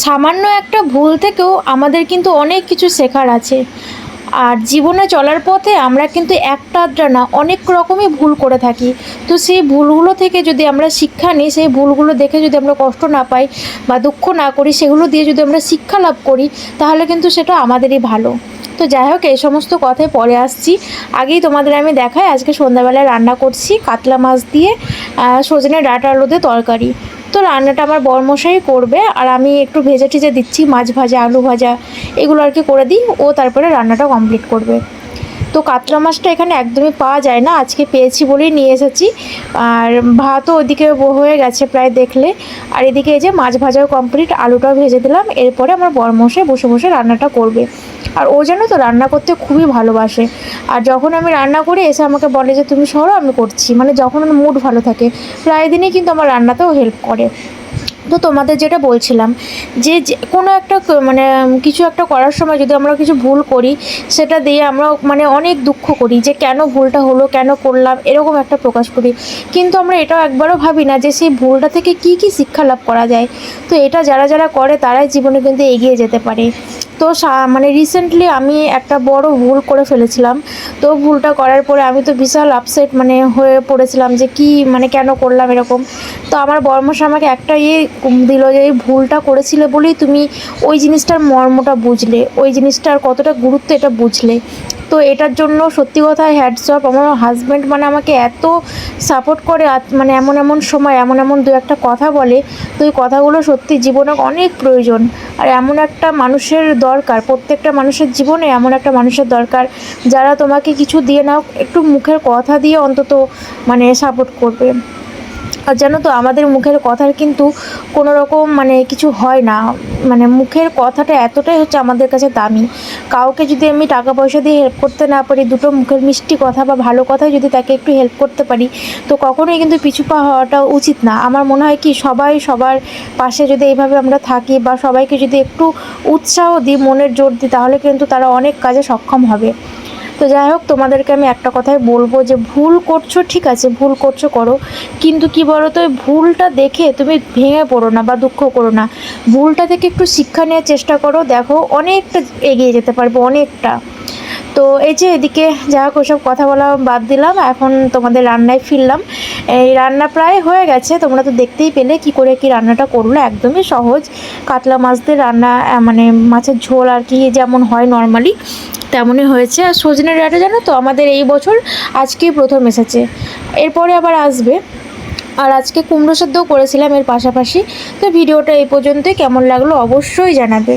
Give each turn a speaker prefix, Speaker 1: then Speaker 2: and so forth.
Speaker 1: সামান্য একটা ভুল থেকেও আমাদের কিন্তু অনেক কিছু শেখার আছে। আর জীবনে চলার পথে আমরা কিন্তু একটা আধটা না, অনেক রকমই ভুল করে থাকি। তো সেই ভুলগুলো থেকে যদি আমরা শিক্ষা নিই, সেই ভুলগুলো দেখে যদি আমরা কষ্ট না পাই বা দুঃখ না করি, সেগুলো দিয়ে যদি আমরা শিক্ষা লাভ করি, তাহলে কিন্তু সেটা আমাদেরই ভালো। তো যাই হোক, এই সমস্ত কথায় পরে আসছি। আগেই তোমাদের আমি দেখাই, আজকে সন্ধ্যাবেলায় রান্না করছি কাতলা মাছ দিয়ে সজনে ডাঁটা আলু দিয়ে তরকারি। তো রান্নাটা আমার বরমশাই করবে, আর আমি একটু ভেজে টেজে দিচ্ছি, মাছ ভাজা, আলু ভাজা, এগুলো আর কি করে দিই, ও তারপরে রান্নাটা কমপ্লিট করবে। তো কাতলা মাছটা এখানে একদমই পাওয়া যায় না, আজকে পেয়েছি বলেই নিয়ে এসেছি, আর ভাতও ওদিকে হয়ে গেছে প্রায় দেখলে, আর এদিকে এই যে মাছ ভাজাও কমপ্লিট আলুটাও ভেজে দিলাম, এরপরে আমার বরমশাই বসে বসে রান্নাটা করবে। আর ও জানো তো রান্না করতে খুবই ভালোবাসে। আর যখন আমি রান্না করি, এসে আমাকে বলে যে, তুমি সরো, আমি করছি। মানে যখন ওর মুড ভালো থাকে। প্রায় দিনই কিন্তু আমার রান্নাতেও হেল্প করে। তো তোমাদের যেটা বলছিলাম, যে কোনো একটা মানে কিছু একটা করার সময় যদি আমরা কিছু ভুল করি, সেটা দিয়ে আমরা মানে অনেক দুঃখ করি যে, কেন ভুলটা হলো, কেন করলাম, এরকম একটা প্রকাশ করি। কিন্তু আমরা এটাও একবারও ভাবি না যে, সেই ভুলটা থেকে কি কি শিক্ষা লাভ করা যায়। তো এটা যারা যারা করে, তারাই জীবনে কিন্তু এগিয়ে যেতে পারে। তো মানে রিসেন্টলি আমি একটা বড় ভুল করে ফেলেছিলাম। তো ভুলটা করার পরে আমি তো বিশাল আপসেট মানে হয়ে পড়েছিলাম যে কি মানে কেন করলাম এরকম। তো আমার বর্মশা আমাকে একটা ইয়ে দিল যে, এই ভুলটা করেছিলে বলেই তুমি ওই জিনিসটার মর্মটা বুঝলে। ওই জিনিসটার কতটা গুরুত্ব এটা বুঝলে। তো এটার জন্য সত্যি কথা হ্যাডস অফ আমার হাজব্যান্ড মানে আমাকে এত সাপোর্ট করে মানে এমন এমন সময়, এমন এমন দু একটা কথা বলে, তো এই কথাগুলো সত্যি জীবনে অনেক প্রয়োজন। আর এমন একটা মানুষের দরকার, প্রত্যেকটা মানুষের জীবনে এমন একটা মানুষের দরকার, যারা তোমাকে কিছু দিয়ে নাও, একটু মুখের কথা দিয়ে অন্তত মানে সাপোর্ট করবে। আর জানো তো, আমাদের মুখের কথার কিন্তু কোনো রকম মানে কিছু হয় না। মানে মুখের কথাটা এতটাই হচ্ছে আমাদের কাছে দামি। কাউকে যদি আমি টাকা পয়সা দিয়ে হেল্প করতে না পারি, দুটো মুখের মিষ্টি কথা বা ভালো কথায় যদি তাকে একটু হেল্প করতে পারি, তো কখনোই কিন্তু পিছু পা হওয়াটা উচিত না। আমার মনে হয় কি, সবাই সবার পাশে যদি এইভাবে আমরা থাকি বা সবাইকে যদি একটু উৎসাহ দিই, মনের জোর দিই, তাহলে কিন্তু তারা অনেক কাজে সক্ষম হবে। তো যাই হোক, তোমাদেরকে আমি একটা কথাই বলব যে ভুল করছ, ঠিক আছে, ভুল করছ, করো। কিন্তু কি বলো তো ভুলটা দেখে তুমি ভেঙে পড়ো না বা দুঃখ করো না। ভুলটা থেকে একটু শিক্ষা নেওয়ার চেষ্টা করো। দেখো, অনেকটা এগিয়ে যেতে পারবে, অনেকটা। তো এই যে এদিকে যা হোক ওসব কথা বলা বাদ দিলাম। এখন তোমাদের রান্নায় ফিরলাম। এই রান্না প্রায় হয়ে গেছে। তোমরা তো দেখতেই পেলে কি করে কি রান্নাটা করল। একদমই সহজ। কাতলা মাছ দিয়ে রান্না মানে মাছের ঝোল আর কি যেমন হয় নর্মালি। তেমনই হয়েছে। আর সজনের ডাটা জানো তো, আমাদের এই বছর আজকেই প্রথম এসেছে। এরপরে আবার আসবে। আর আজকে কুমড়ো সেদ্ধও করেছিলাম এর পাশাপাশি। তো ভিডিওটা এই পর্যন্তই। কেমন লাগল অবশ্যই জানাবে।